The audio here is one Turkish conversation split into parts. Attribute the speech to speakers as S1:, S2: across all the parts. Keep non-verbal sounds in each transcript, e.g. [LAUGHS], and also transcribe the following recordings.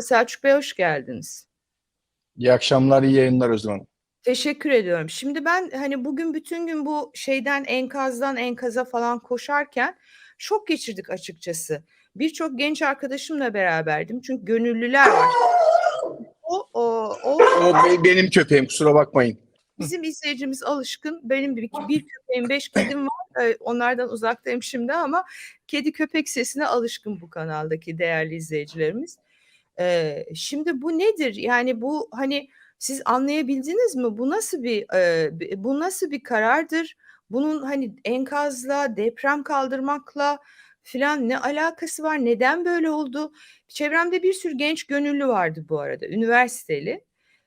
S1: Selçuk Bey hoş geldiniz.
S2: İyi akşamlar, iyi yayınlar Özlem Hanım.
S1: Teşekkür ediyorum. Şimdi ben hani bugün bütün gün bu şeyden enkazdan enkaza falan koşarken şok geçirdik açıkçası. Birçok genç arkadaşımla beraberdim. Çünkü gönüllüler var. O, o, o
S2: O be- benim köpeğim, kusura bakmayın.
S1: bizim izleyicimiz alışkın. Benim bir, bir köpeğim, beş kedim var. Onlardan uzaktayım şimdi ama kedi köpek sesine alışkın bu kanaldaki değerli izleyicilerimiz. Ee, şimdi bu nedir? Yani bu hani siz anlayabildiniz mi? Bu nasıl bir e, bu nasıl bir karardır? Bunun hani enkazla, deprem kaldırmakla filan ne alakası var? Neden böyle oldu? Çevremde bir sürü genç gönüllü vardı bu arada, üniversiteli.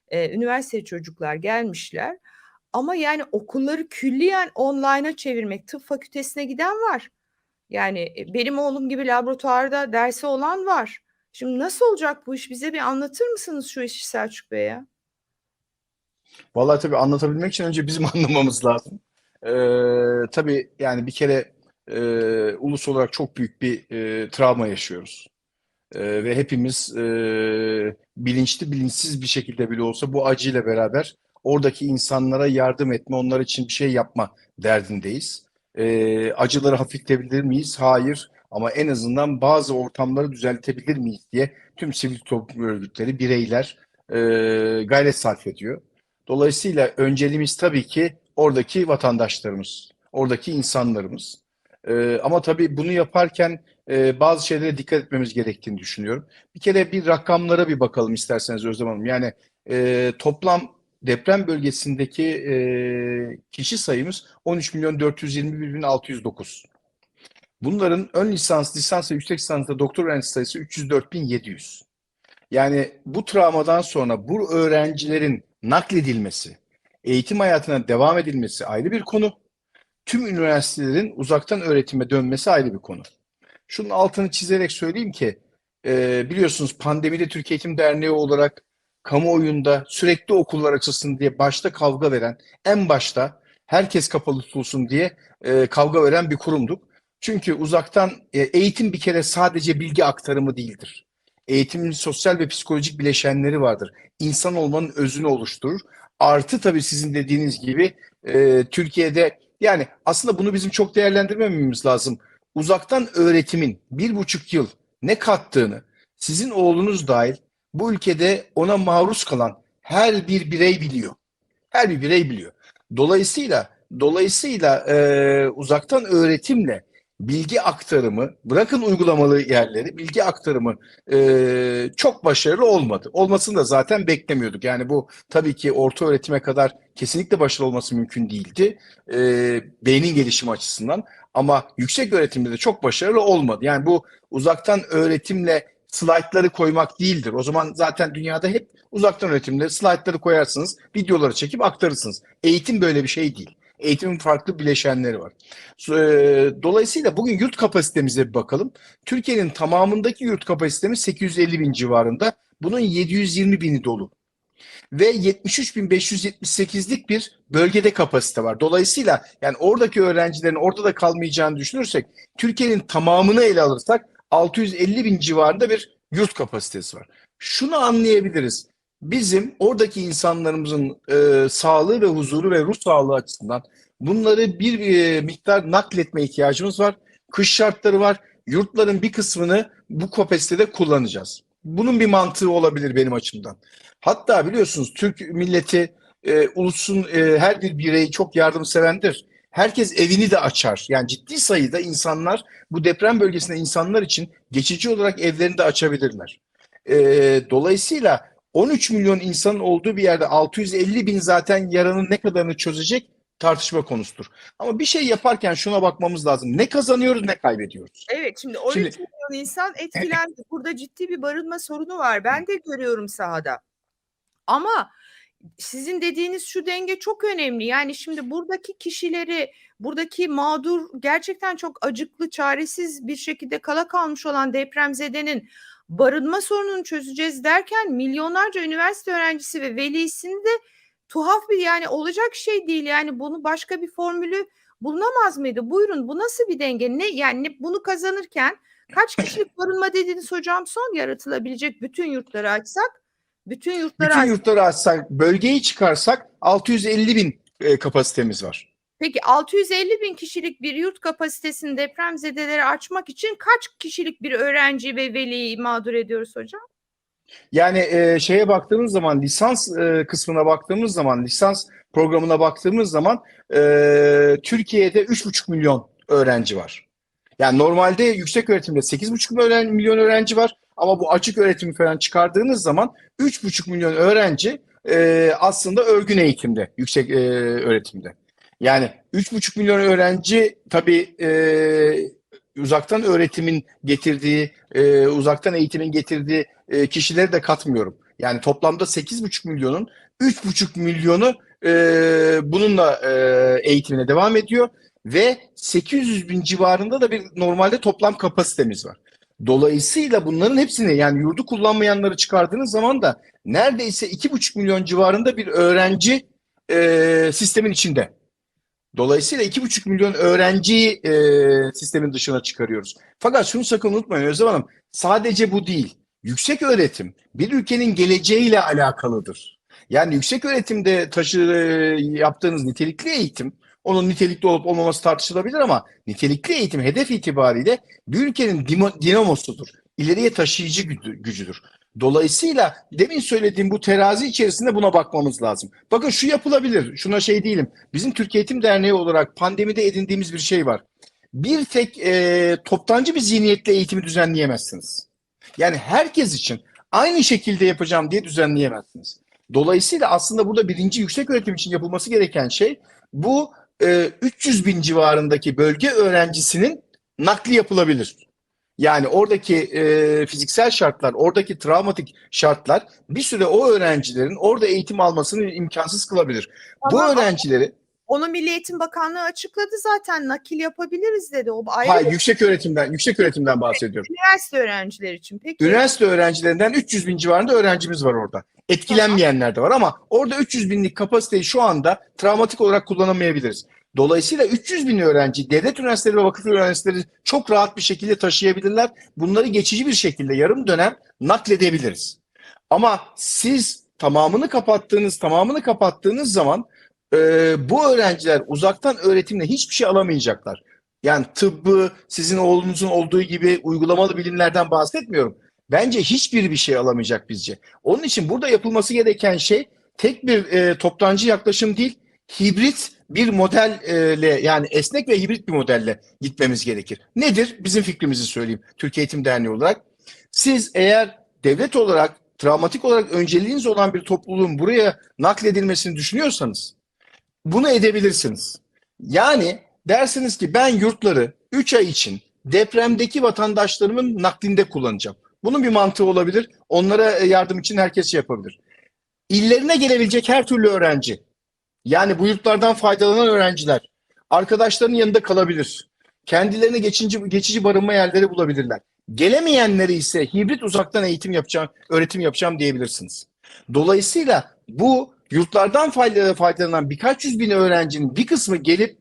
S1: Ee, üniversite çocuklar gelmişler. Ama yani okulları külliyen online'a çevirmek, tıp fakültesine giden var. Yani e, benim oğlum gibi laboratuvarda dersi olan var. Şimdi nasıl olacak bu iş? Bize bir anlatır mısınız şu işi Selçuk Bey ya?
S2: Vallahi tabii anlatabilmek için önce bizim [LAUGHS] anlamamız lazım. Ee, tabii yani bir kere e, ulus olarak çok büyük bir e, travma yaşıyoruz. Ee, ve hepimiz e, bilinçli bilinçsiz bir şekilde bile olsa bu acıyla beraber oradaki insanlara yardım etme, onlar için bir şey yapma derdindeyiz. Ee, acıları hafifletebilir miyiz? Hayır. Ama en azından bazı ortamları düzeltebilir miyiz diye tüm sivil toplum örgütleri, bireyler e, gayret sarf ediyor. Dolayısıyla önceliğimiz tabii ki oradaki vatandaşlarımız, oradaki insanlarımız. Ee, ama tabii bunu yaparken e, bazı şeylere dikkat etmemiz gerektiğini düşünüyorum. Bir kere bir rakamlara bir bakalım isterseniz Özlem Hanım. Yani e, toplam deprem bölgesindeki e, kişi sayımız 13 milyon 421 bin 609. Bunların ön lisans, lisans ve yüksek lisansda doktor öğrencisi sayısı 304 bin 700. Yani bu travmadan sonra bu öğrencilerin nakledilmesi, eğitim hayatına devam edilmesi ayrı bir konu. Tüm üniversitelerin uzaktan öğretime dönmesi ayrı bir konu. Şunun altını çizerek söyleyeyim ki e, biliyorsunuz pandemide Türkiye Eğitim Derneği olarak kamuoyunda sürekli okullar açılsın diye başta kavga veren, en başta herkes kapalı tutulsun diye e, kavga veren bir kurumduk. Çünkü uzaktan e, eğitim bir kere sadece bilgi aktarımı değildir. Eğitimin sosyal ve psikolojik bileşenleri vardır. İnsan olmanın özünü oluşturur. Artı tabii sizin dediğiniz gibi e, Türkiye'de yani aslında bunu bizim çok değerlendirmememiz lazım. Uzaktan öğretimin bir buçuk yıl ne kattığını sizin oğlunuz dahil bu ülkede ona maruz kalan her bir birey biliyor. Her bir birey biliyor. Dolayısıyla dolayısıyla e, uzaktan öğretimle bilgi aktarımı, bırakın uygulamalı yerleri, bilgi aktarımı e, çok başarılı olmadı. Olmasını da zaten beklemiyorduk. Yani bu tabii ki orta öğretime kadar kesinlikle başarılı olması mümkün değildi. E, beynin gelişimi açısından. Ama yüksek öğretimde de çok başarılı olmadı. Yani bu uzaktan öğretimle slaytları koymak değildir. O zaman zaten dünyada hep uzaktan öğretimde slaytları koyarsınız, videoları çekip aktarırsınız. Eğitim böyle bir şey değil. Eğitimin farklı bileşenleri var. E, Dolayısıyla bugün yurt kapasitemize bir bakalım. Türkiye'nin tamamındaki yurt kapasitemiz 850 bin civarında. Bunun 720 bini dolu. Ve 73.578'lik bir bölgede kapasite var. Dolayısıyla yani oradaki öğrencilerin orada da kalmayacağını düşünürsek Türkiye'nin tamamını ele alırsak 650 bin civarında bir yurt kapasitesi var. Şunu anlayabiliriz. Bizim oradaki insanlarımızın e, sağlığı ve huzuru ve ruh sağlığı açısından bunları bir e, miktar nakletme ihtiyacımız var. Kış şartları var. Yurtların bir kısmını bu kapasitede kullanacağız. Bunun bir mantığı olabilir benim açımdan. Hatta biliyorsunuz Türk milleti e, ulusun e, her bir bireyi çok yardımsevendir. Herkes evini de açar. Yani ciddi sayıda insanlar bu deprem bölgesinde insanlar için geçici olarak evlerini de açabilirler. E, dolayısıyla 13 milyon insanın olduğu bir yerde 650 bin zaten yaranın ne kadarını çözecek tartışma konusudur. Ama bir şey yaparken şuna bakmamız lazım. Ne kazanıyoruz ne kaybediyoruz.
S1: Evet şimdi 13
S2: Şimdi-
S1: milyon insan etkilendi. Burada ciddi bir barınma sorunu var. Ben de görüyorum sahada. Ama sizin dediğiniz şu denge çok önemli. Yani şimdi buradaki kişileri, buradaki mağdur gerçekten çok acıklı, çaresiz bir şekilde kala kalmış olan depremzedenin barınma sorununu çözeceğiz derken milyonlarca üniversite öğrencisi ve velisini de tuhaf bir yani olacak şey değil. Yani bunu başka bir formülü bulunamaz mıydı? Buyurun bu nasıl bir denge? Ne yani bunu kazanırken Kaç kişilik barınma dediniz hocam son yaratılabilecek bütün yurtları açsak? Bütün yurtları
S2: Bütün
S1: açsak.
S2: yurtları açsak, bölgeyi çıkarsak 650 bin e, kapasitemiz var.
S1: Peki 650 bin kişilik bir yurt kapasitesini depremzedelere açmak için kaç kişilik bir öğrenci ve veliyi mağdur ediyoruz hocam?
S2: Yani e, şeye baktığımız zaman lisans e, kısmına baktığımız zaman lisans programına baktığımız zaman e, Türkiye'de 3,5 milyon öğrenci var. Yani normalde yüksek öğretimde 8,5 milyon, milyon öğrenci var ama bu açık öğretimi falan çıkardığınız zaman 3,5 milyon öğrenci e, aslında örgün eğitimde, yüksek e, öğretimde. Yani 3,5 milyon öğrenci tabii e, uzaktan öğretimin getirdiği, e, uzaktan eğitimin getirdiği e, kişileri de katmıyorum. Yani toplamda 8,5 milyonun 3,5 milyonu e, bununla e, eğitimine devam ediyor ve 800 bin civarında da bir normalde toplam kapasitemiz var. Dolayısıyla bunların hepsini yani yurdu kullanmayanları çıkardığınız zaman da neredeyse 2,5 milyon civarında bir öğrenci e, sistemin içinde. Dolayısıyla 2,5 milyon öğrenciyi e, sistemin dışına çıkarıyoruz. Fakat şunu sakın unutmayın Özlem Hanım, sadece bu değil. Yüksek öğretim bir ülkenin geleceğiyle alakalıdır. Yani yüksek öğretimde taşı e, yaptığınız nitelikli eğitim, onun nitelikli olup olmaması tartışılabilir ama nitelikli eğitim hedef itibariyle bir ülkenin dinamosudur. İleriye taşıyıcı gücüdür. Dolayısıyla demin söylediğim bu terazi içerisinde buna bakmamız lazım. Bakın şu yapılabilir, şuna şey değilim. Bizim Türkiye Eğitim Derneği olarak pandemide edindiğimiz bir şey var. Bir tek e, toptancı bir zihniyetle eğitimi düzenleyemezsiniz. Yani herkes için aynı şekilde yapacağım diye düzenleyemezsiniz. Dolayısıyla aslında burada birinci yüksek öğretim için yapılması gereken şey bu e, 300 bin civarındaki bölge öğrencisinin nakli yapılabilir. Yani oradaki e, fiziksel şartlar, oradaki travmatik şartlar bir süre o öğrencilerin orada eğitim almasını imkansız kılabilir. Bu
S1: Ama
S2: öğrencileri
S1: onu Milli Eğitim Bakanlığı açıkladı zaten nakil yapabiliriz dedi. O ayrı
S2: hayır
S1: bir
S2: yüksek öğretimden yüksek öğretimden bahsediyorum.
S1: üniversite öğrencileri için. Peki
S2: Üniversite öğrencilerinden 300 bin civarında öğrencimiz var orada. Etkilenmeyenler de var ama orada 300 binlik kapasiteyi şu anda travmatik olarak kullanamayabiliriz. Dolayısıyla 300 bin öğrenci devlet üniversiteleri ve vakıf üniversiteleri çok rahat bir şekilde taşıyabilirler. Bunları geçici bir şekilde yarım dönem nakledebiliriz. Ama siz tamamını kapattığınız tamamını kapattığınız zaman e, bu öğrenciler uzaktan öğretimle hiçbir şey alamayacaklar. Yani tıbbı sizin oğlunuzun olduğu gibi uygulamalı bilimlerden bahsetmiyorum. Bence hiçbir bir şey alamayacak bizce. Onun için burada yapılması gereken şey tek bir e, toptancı yaklaşım değil, hibrit bir modelle yani esnek ve hibrit bir modelle gitmemiz gerekir. Nedir? Bizim fikrimizi söyleyeyim Türkiye Eğitim Derneği olarak. Siz eğer devlet olarak travmatik olarak önceliğiniz olan bir topluluğun buraya nakledilmesini düşünüyorsanız bunu edebilirsiniz. Yani dersiniz ki ben yurtları 3 ay için depremdeki vatandaşlarımın naklinde kullanacağım. Bunun bir mantığı olabilir. Onlara yardım için herkes şey yapabilir. İllerine gelebilecek her türlü öğrenci, yani bu yurtlardan faydalanan öğrenciler, arkadaşlarının yanında kalabilir. Kendilerine geçici, geçici barınma yerleri bulabilirler. Gelemeyenleri ise hibrit uzaktan eğitim yapacağım, öğretim yapacağım diyebilirsiniz. Dolayısıyla bu yurtlardan fayda- faydalanan birkaç yüz bin öğrencinin bir kısmı gelip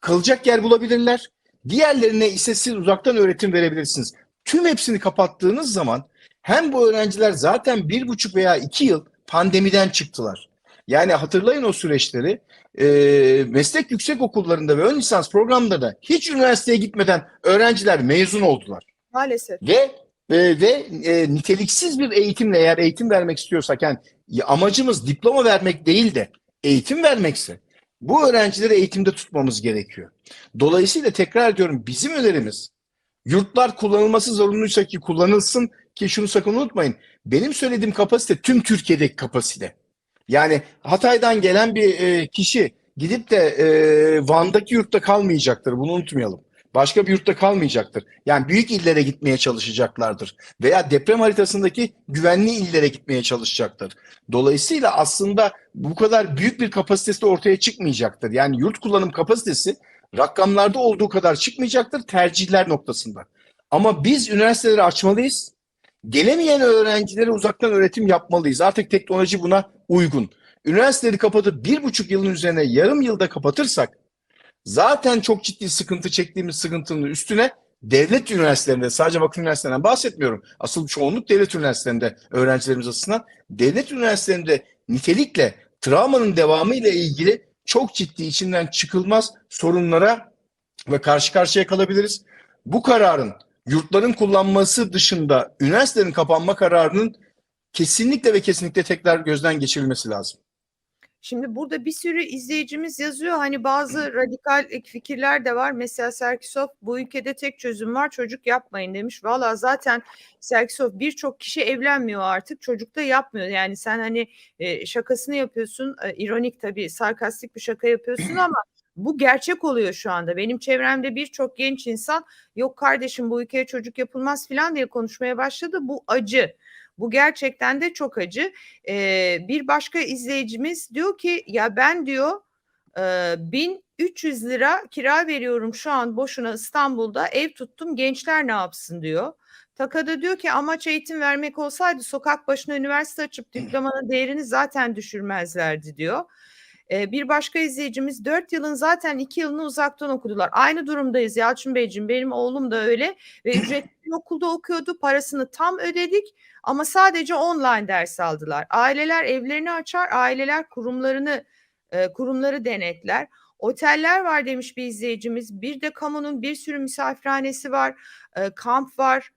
S2: kalacak yer bulabilirler. Diğerlerine ise siz uzaktan öğretim verebilirsiniz. Tüm hepsini kapattığınız zaman hem bu öğrenciler zaten bir buçuk veya iki yıl pandemiden çıktılar. Yani hatırlayın o süreçleri. Ee, meslek yüksek okullarında ve ön lisans programlarında hiç üniversiteye gitmeden öğrenciler mezun oldular.
S1: maalesef.
S2: Ve ve, ve e, niteliksiz bir eğitimle eğer eğitim vermek istiyorsak yani amacımız diploma vermek değil de eğitim vermekse bu öğrencileri eğitimde tutmamız gerekiyor. Dolayısıyla tekrar diyorum bizim önerimiz yurtlar kullanılması zorunluysa ki kullanılsın ki şunu sakın unutmayın. Benim söylediğim kapasite tüm Türkiye'deki kapasite. Yani Hatay'dan gelen bir e, kişi gidip de e, Van'daki yurtta kalmayacaktır. Bunu unutmayalım. Başka bir yurtta kalmayacaktır. Yani büyük illere gitmeye çalışacaklardır. Veya deprem haritasındaki güvenli illere gitmeye çalışacaktır. Dolayısıyla aslında bu kadar büyük bir kapasitesi ortaya çıkmayacaktır. Yani yurt kullanım kapasitesi rakamlarda olduğu kadar çıkmayacaktır tercihler noktasında. Ama biz üniversiteleri açmalıyız. Gelemeyen öğrencilere uzaktan öğretim yapmalıyız. Artık teknoloji buna uygun. Üniversiteleri kapatıp bir buçuk yılın üzerine yarım yılda kapatırsak zaten çok ciddi sıkıntı çektiğimiz sıkıntının üstüne devlet üniversitelerinde sadece vakıf üniversitelerinden bahsetmiyorum. Asıl çoğunluk devlet üniversitelerinde öğrencilerimiz açısından devlet üniversitelerinde nitelikle travmanın devamı ile ilgili çok ciddi içinden çıkılmaz sorunlara ve karşı karşıya kalabiliriz. Bu kararın yurtların kullanması dışında üniversitelerin kapanma kararının kesinlikle ve kesinlikle tekrar gözden geçirilmesi lazım.
S1: Şimdi burada bir sürü izleyicimiz yazıyor. Hani bazı radikal fikirler de var. Mesela Serkisov bu ülkede tek çözüm var çocuk yapmayın demiş. Valla zaten Serkisov birçok kişi evlenmiyor artık çocuk da yapmıyor. Yani sen hani e, şakasını yapıyorsun. E, ironik tabii sarkastik bir şaka yapıyorsun [CLEARS THROAT] ama bu gerçek oluyor şu anda. Benim çevremde birçok genç insan yok kardeşim bu ülkeye çocuk yapılmaz falan diye konuşmaya başladı. Bu acı. Bu gerçekten de çok acı. Ee, bir başka izleyicimiz diyor ki ya ben diyor e, 1300 lira kira veriyorum şu an boşuna İstanbul'da ev tuttum gençler ne yapsın diyor. Takada diyor ki amaç eğitim vermek olsaydı sokak başına üniversite açıp [CLEARS THROAT] diplomanın değerini zaten düşürmezlerdi diyor. Ee, bir başka izleyicimiz 4 yılın zaten 2 yılını uzaktan okudular. Aynı durumdayız Yalçın Beyciğim benim oğlum da öyle ve [LAUGHS] ücretli okulda okuyordu parasını tam ödedik ama sadece online ders aldılar. Aileler evlerini açar, aileler kurumlarını e, kurumları denetler. Oteller var demiş bir izleyicimiz. Bir de kamunun bir sürü misafirhanesi var, e, kamp var.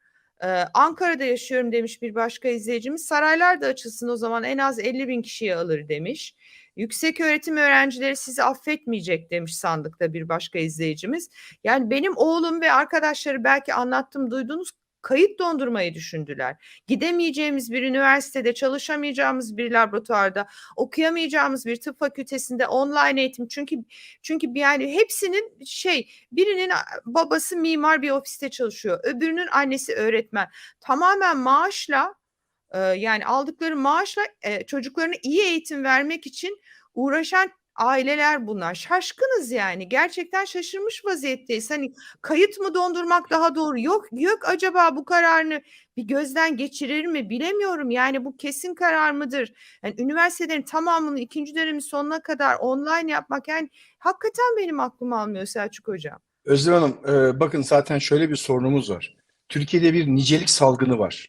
S1: E, Ankara'da yaşıyorum demiş bir başka izleyicimiz. Saraylar da açılsın o zaman en az 50 bin kişiyi alır demiş. Yüksek öğretim öğrencileri sizi affetmeyecek demiş sandıkta bir başka izleyicimiz. Yani benim oğlum ve arkadaşları belki anlattım duydunuz kayıt dondurmayı düşündüler. Gidemeyeceğimiz bir üniversitede, çalışamayacağımız bir laboratuvarda, okuyamayacağımız bir tıp fakültesinde online eğitim. Çünkü çünkü yani hepsinin şey birinin babası mimar bir ofiste çalışıyor. Öbürünün annesi öğretmen. Tamamen maaşla e, yani aldıkları maaşla e, çocuklarına iyi eğitim vermek için uğraşan aileler bunlar. Şaşkınız yani. Gerçekten şaşırmış vaziyetteyiz. Hani kayıt mı dondurmak daha doğru? Yok yok acaba bu kararını bir gözden geçirir mi? Bilemiyorum. Yani bu kesin karar mıdır? Yani üniversitelerin tamamını ikinci dönemin sonuna kadar online yapmak yani hakikaten benim aklım almıyor Selçuk Hocam.
S2: Özlem Hanım, e, bakın zaten şöyle bir sorunumuz var. Türkiye'de bir nicelik salgını var.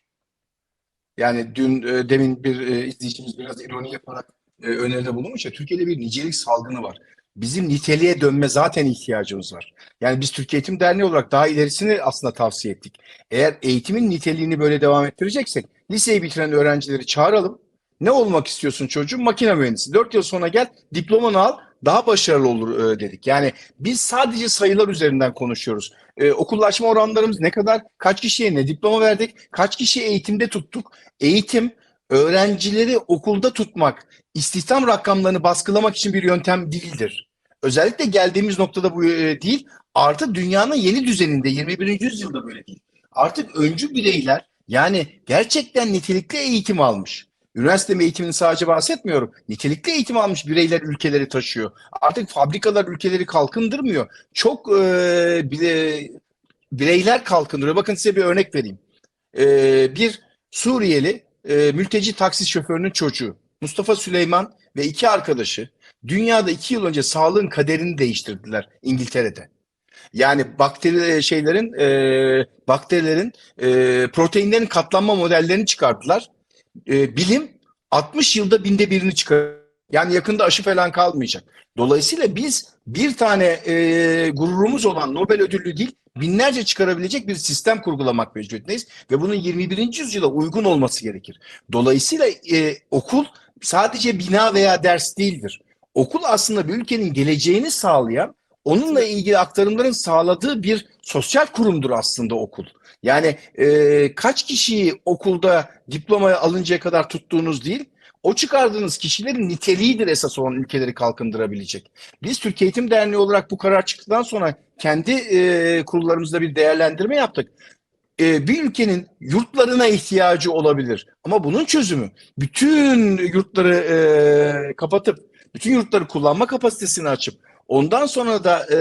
S2: Yani dün e, demin bir e, izleyicimiz biraz ironi yaparak e, öneride bulunmuş ya Türkiye'de bir nicelik salgını var. Bizim niteliğe dönme zaten ihtiyacımız var. Yani biz Türkiye Eğitim Derneği olarak daha ilerisini aslında tavsiye ettik. Eğer eğitimin niteliğini böyle devam ettireceksek liseyi bitiren öğrencileri çağıralım. Ne olmak istiyorsun çocuğum? Makine mühendisi. 4 yıl sonra gel diplomanı al daha başarılı olur e, dedik. Yani biz sadece sayılar üzerinden konuşuyoruz. Ee, okullaşma oranlarımız ne kadar? Kaç kişiye ne diploma verdik? Kaç kişiyi eğitimde tuttuk? Eğitim öğrencileri okulda tutmak, istihdam rakamlarını baskılamak için bir yöntem değildir. Özellikle geldiğimiz noktada bu e, değil. Artı dünyanın yeni düzeninde 21. yüzyılda böyle değil. Artık öncü bireyler yani gerçekten nitelikli eğitim almış. Üniversite eğitimini sadece bahsetmiyorum. Nitelikli eğitim almış bireyler ülkeleri taşıyor. Artık fabrikalar ülkeleri kalkındırmıyor. Çok e, bile, bireyler kalkındırıyor. Bakın size bir örnek vereyim. E, bir Suriyeli e, mülteci taksi şoförünün çocuğu Mustafa Süleyman ve iki arkadaşı dünyada iki yıl önce sağlığın kaderini değiştirdiler İngiltere'de. Yani bakteri şeylerin e, bakterilerin e, proteinlerin katlanma modellerini çıkarttılar. E, bilim 60 yılda binde birini çıkar. Yani yakında aşı falan kalmayacak. Dolayısıyla biz bir tane e, gururumuz olan Nobel ödüllü değil binlerce çıkarabilecek bir sistem kurgulamak mecburiyetindeyiz ve bunun 21. yüzyıla uygun olması gerekir. Dolayısıyla e, okul sadece bina veya ders değildir. Okul aslında bir ülkenin geleceğini sağlayan, onunla ilgili aktarımların sağladığı bir sosyal kurumdur aslında okul. Yani e, kaç kişiyi okulda diplomaya alıncaya kadar tuttuğunuz değil, o çıkardığınız kişilerin niteliğidir esas olan ülkeleri kalkındırabilecek. Biz Türkiye Eğitim Derneği olarak bu karar çıktıktan sonra kendi e, kurullarımızda bir değerlendirme yaptık. E, bir ülkenin yurtlarına ihtiyacı olabilir. Ama bunun çözümü bütün yurtları e, kapatıp, bütün yurtları kullanma kapasitesini açıp, ondan sonra da e,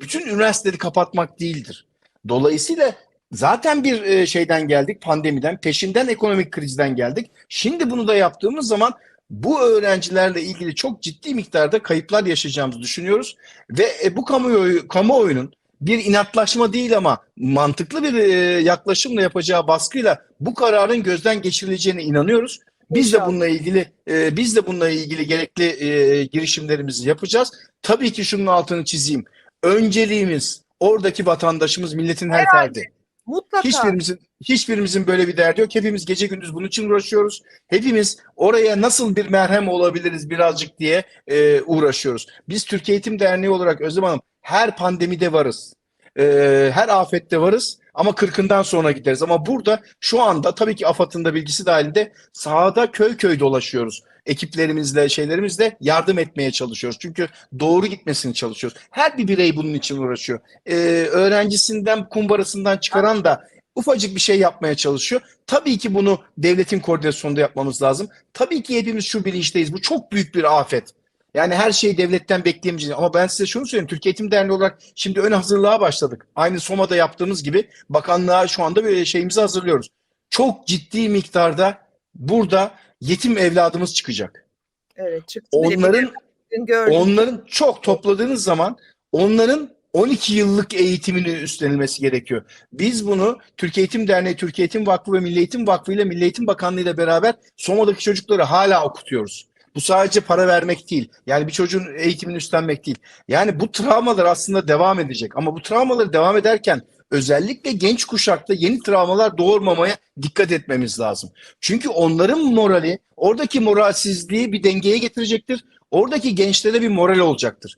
S2: bütün üniversiteleri kapatmak değildir. Dolayısıyla Zaten bir e, şeyden geldik, pandemiden, peşinden ekonomik krizden geldik. Şimdi bunu da yaptığımız zaman bu öğrencilerle ilgili çok ciddi miktarda kayıplar yaşayacağımızı düşünüyoruz ve e, bu kamuoyu kamuoyunun bir inatlaşma değil ama mantıklı bir e, yaklaşımla yapacağı baskıyla bu kararın gözden geçirileceğine inanıyoruz. Biz de bununla ilgili biz de bununla ilgili gerekli girişimlerimizi yapacağız. Tabii ki şunun altını çizeyim. Önceliğimiz oradaki vatandaşımız, milletin her ferdi.
S1: Mutlaka.
S2: Hiçbirimizin hiçbirimizin böyle bir derdi yok. Hepimiz gece gündüz bunun için uğraşıyoruz. Hepimiz oraya nasıl bir merhem olabiliriz birazcık diye e, uğraşıyoruz. Biz Türkiye Eğitim Derneği olarak Özlem Hanım her pandemide varız. E, her afette varız ama kırkından sonra gideriz. Ama burada şu anda tabii ki AFAD'ın da bilgisi dahilinde sahada köy köy dolaşıyoruz. Ekiplerimizle, şeylerimizle yardım etmeye çalışıyoruz. Çünkü doğru gitmesini çalışıyoruz. Her bir birey bunun için uğraşıyor. E, öğrencisinden, kumbarasından çıkaran da ufacık bir şey yapmaya çalışıyor. Tabii ki bunu devletin koordinasyonunda yapmamız lazım. Tabii ki hepimiz şu bilinçteyiz. Bu çok büyük bir afet. Yani her şeyi devletten bekleyemeyeceğiz. Ama ben size şunu söyleyeyim. Türkiye Eğitim Derneği olarak şimdi ön hazırlığa başladık. Aynı Soma'da yaptığımız gibi bakanlığa şu anda böyle şeyimizi hazırlıyoruz. Çok ciddi miktarda burada yetim evladımız çıkacak.
S1: Evet çıktı.
S2: Onların
S1: gördüm.
S2: Onların çok topladığınız zaman onların 12 yıllık eğitimini üstlenilmesi gerekiyor. Biz bunu Türkiye Eğitim Derneği, Türkiye Eğitim Vakfı ve Milli Eğitim Vakfı ile Milli Eğitim Bakanlığı ile beraber Soma'daki çocukları hala okutuyoruz. Bu sadece para vermek değil. Yani bir çocuğun eğitimini üstlenmek değil. Yani bu travmalar aslında devam edecek. Ama bu travmaları devam ederken özellikle genç kuşakta yeni travmalar doğurmamaya dikkat etmemiz lazım. Çünkü onların morali, oradaki moralsizliği bir dengeye getirecektir. Oradaki gençlere bir moral olacaktır.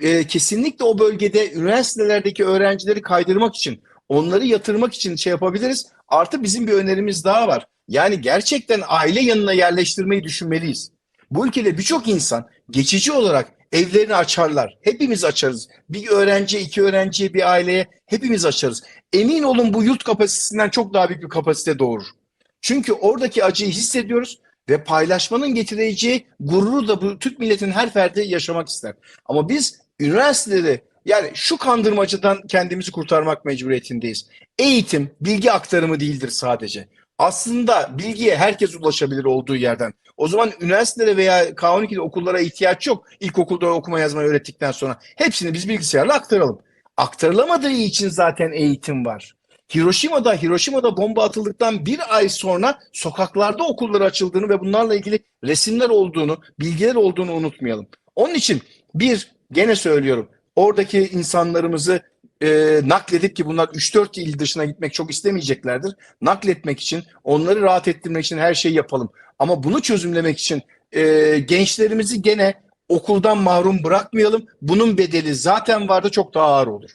S2: Ee, kesinlikle o bölgede üniversitelerdeki öğrencileri kaydırmak için, onları yatırmak için şey yapabiliriz. Artı bizim bir önerimiz daha var. Yani gerçekten aile yanına yerleştirmeyi düşünmeliyiz. Bu ülkede birçok insan geçici olarak evlerini açarlar. Hepimiz açarız. Bir öğrenci, iki öğrenciye, bir aileye hepimiz açarız. Emin olun bu yurt kapasitesinden çok daha büyük bir kapasite doğurur. Çünkü oradaki acıyı hissediyoruz ve paylaşmanın getireceği gururu da bu Türk milletinin her ferdi yaşamak ister. Ama biz üniversitede yani şu kandırmacıdan kendimizi kurtarmak mecburiyetindeyiz. Eğitim bilgi aktarımı değildir sadece. Aslında bilgiye herkes ulaşabilir olduğu yerden. O zaman üniversitelere veya K12'de okullara ihtiyaç yok. İlkokulda okuma yazmayı öğrettikten sonra. Hepsini biz bilgisayarla aktaralım. Aktarılamadığı için zaten eğitim var. Hiroşima'da Hiroşima'da bomba atıldıktan bir ay sonra sokaklarda okullar açıldığını ve bunlarla ilgili resimler olduğunu, bilgiler olduğunu unutmayalım. Onun için bir gene söylüyorum oradaki insanlarımızı e, nakledip ki bunlar 3-4 il dışına gitmek çok istemeyeceklerdir. Nakletmek için, onları rahat ettirmek için her şeyi yapalım. Ama bunu çözümlemek için e, gençlerimizi gene okuldan mahrum bırakmayalım. Bunun bedeli zaten vardı çok daha ağır olur.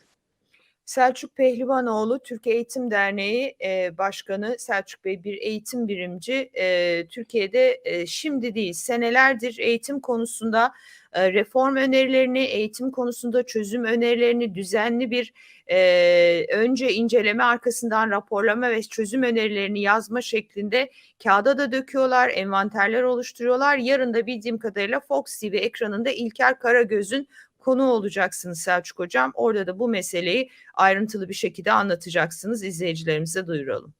S1: Selçuk Pehlivanoğlu Türkiye Eğitim Derneği e, Başkanı Selçuk Bey bir eğitim birimci. E, Türkiye'de e, şimdi değil senelerdir eğitim konusunda e, reform önerilerini, eğitim konusunda çözüm önerilerini düzenli bir e, önce inceleme arkasından raporlama ve çözüm önerilerini yazma şeklinde kağıda da döküyorlar, envanterler oluşturuyorlar. Yarın da bildiğim kadarıyla Fox TV ekranında İlker Karagöz'ün konu olacaksınız Selçuk Hocam. Orada da bu meseleyi ayrıntılı bir şekilde anlatacaksınız. İzleyicilerimize duyuralım.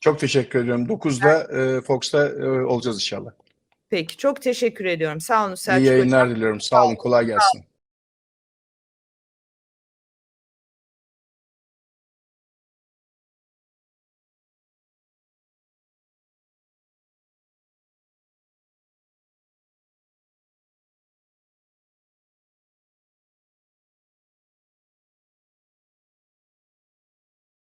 S2: Çok teşekkür ediyorum. 9'da e, Fox'ta e, olacağız inşallah.
S1: Peki çok teşekkür ediyorum. Sağ olun
S2: İyi
S1: Selçuk Hocam.
S2: yayınlar diliyorum. Sağ olun. Kolay gelsin.